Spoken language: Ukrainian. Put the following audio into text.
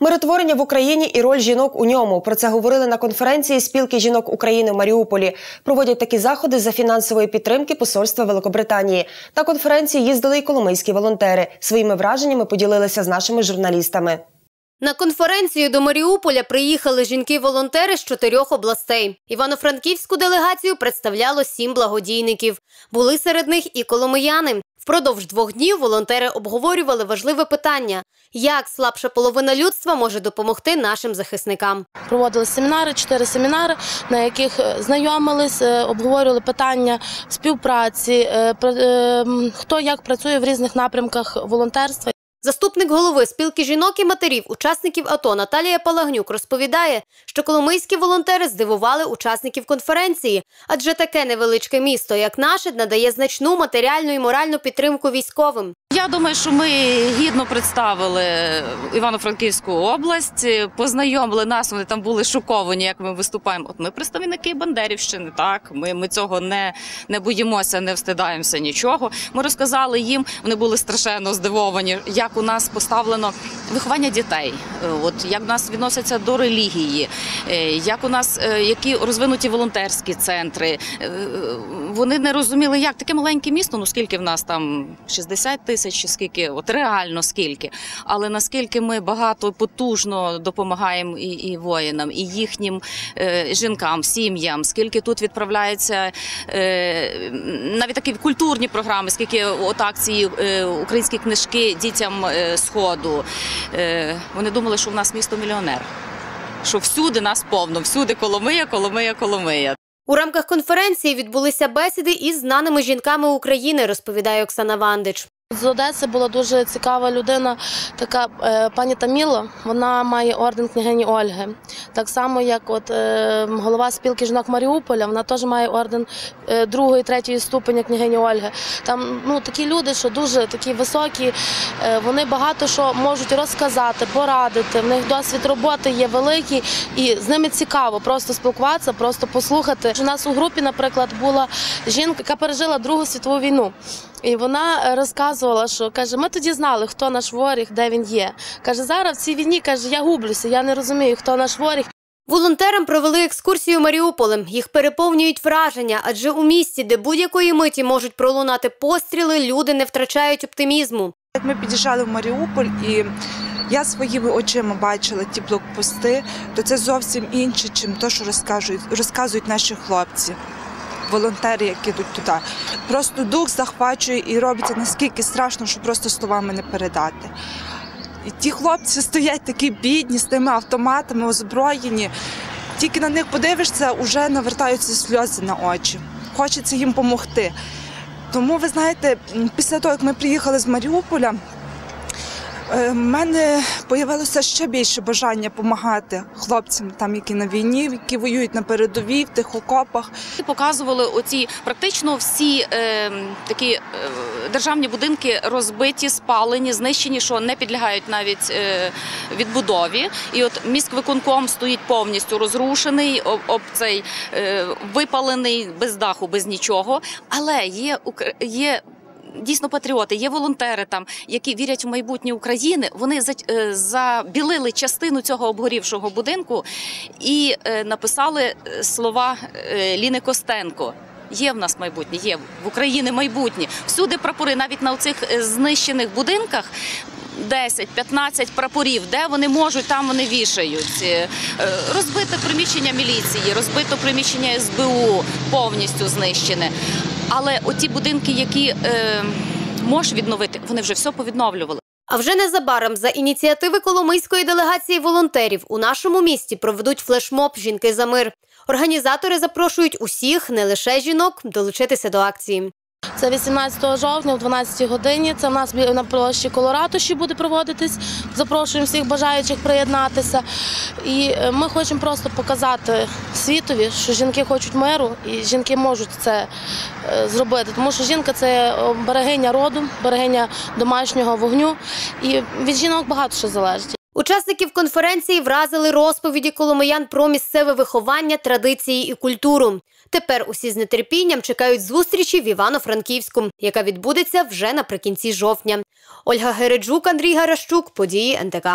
Миротворення в Україні і роль жінок у ньому. Про це говорили на конференції спілки жінок України в Маріуполі. Проводять такі заходи за фінансової підтримки Посольства Великобританії. На конференції їздили й коломийські волонтери. Своїми враженнями поділилися з нашими журналістами. На конференцію до Маріуполя приїхали жінки-волонтери з чотирьох областей. Івано-Франківську делегацію представляло сім благодійників. Були серед них і коломияни. Впродовж двох днів волонтери обговорювали важливе питання: як слабша половина людства може допомогти нашим захисникам. Проводили семінари, чотири семінари, на яких е, знайомились, е, обговорювали питання співпраці, е, хто як працює в різних напрямках волонтерства. Заступник голови спілки жінок і матерів, учасників АТО Наталія Палагнюк розповідає, що коломийські волонтери здивували учасників конференції, адже таке невеличке місто, як наше, надає значну матеріальну і моральну підтримку військовим. Я думаю, що ми гідно представили Івано-Франківську область, познайомили нас. Вони там були шоковані, як ми виступаємо. От ми представники Бандерівщини. Так, ми, ми цього не, не боїмося, не встидаємося нічого. Ми розказали їм. Вони були страшенно здивовані, як у нас поставлено виховання дітей. Е, От як в нас відносяться до релігії, е, як у нас е, які розвинуті волонтерські центри. Вони не розуміли, як таке маленьке місто. Ну скільки в нас там 60 тисяч, скільки, от реально скільки. Але наскільки ми багато потужно допомагаємо і, і воїнам, і їхнім е, жінкам, сім'ям, скільки тут відправляється е, навіть такі культурні програми, скільки от акції е, українські книжки дітям е, сходу. Е, вони думали, що в нас місто мільйонер. Що всюди нас повно, всюди Коломия, Коломия, Коломия. У рамках конференції відбулися бесіди із знаними жінками України, розповідає Оксана Вандич. З Одеси була дуже цікава людина, така е, пані Таміло. Вона має орден княгині Ольги. Так само, як от е, голова спілки жінок Маріуполя, вона теж має орден е, другої, третьої ступеня княгині Ольги. Там ну такі люди, що дуже такі високі, вони багато що можуть розказати, порадити. В них досвід роботи є великий, і з ними цікаво просто спілкуватися, просто послухати. У нас у групі, наприклад, була жінка, яка пережила Другу світову війну. І вона е, розказувала, що каже, ми тоді знали, хто наш ворог, де він є. Каже, зараз в цій війні каже, я гублюся, я не розумію, хто наш ворог. Волонтерам провели екскурсію Маріуполем. Їх переповнюють враження, адже у місті, де будь-якої миті можуть пролунати постріли, люди не втрачають оптимізму. Як ми під'їжджали в Маріуполь і я своїми очима бачила ті блокпости, то це зовсім інше, чим те, що розказують, розказують наші хлопці, волонтери, які йдуть туди. Просто дух захвачує і робиться наскільки страшно, що просто словами не передати. І ті хлопці стоять такі бідні з тими автоматами, озброєні. Тільки на них подивишся, вже навертаються сльози на очі. Хочеться їм допомогти. Тому ви знаєте, після того, як ми приїхали з Маріуполя, е, в мене з'явилося ще більше бажання допомагати хлопцям, там, які на війні, які воюють на передовій, в тих окопах. Показували оці практично всі е, такі е, державні будинки розбиті, спалені, знищені, що не підлягають навіть е, відбудові. І от міськвиконком стоїть повністю розрушений, об, об цей е, випалений без даху, без нічого. Але є є. Дійсно, патріоти, є волонтери там, які вірять в майбутнє України. Вони е, забілили частину цього обгорівшого будинку і е, написали е, слова Ліни Костенко. Є в нас майбутнє, є в Україні майбутнє. Всюди прапори, навіть на цих знищених будинках. 10-15 прапорів, де вони можуть, там вони вішають. Е, е, Розбите приміщення міліції, розбито приміщення СБУ, повністю знищене. Але оті будинки, які е, можеш відновити, вони вже все повідновлювали. А вже незабаром за ініціативи Коломийської делегації волонтерів у нашому місті проведуть флешмоб Жінки за мир. Організатори запрошують усіх, не лише жінок, долучитися до акції. Це 18 жовтня о 12 годині. Це в нас на площі Колоратуші буде проводитись. Запрошуємо всіх бажаючих приєднатися. І е, ми хочемо просто показати світові, що жінки хочуть миру, і жінки можуть це е, зробити. Тому що жінка це берегиня роду, берегиня домашнього вогню. І від жінок багато що залежить. Учасників конференції вразили розповіді коломиян про місцеве виховання, традиції і культуру. Тепер усі з нетерпінням чекають зустрічі в Івано-Франківську, яка відбудеться вже наприкінці жовтня. Ольга Гереджук, Андрій Гарашчук, події НТК.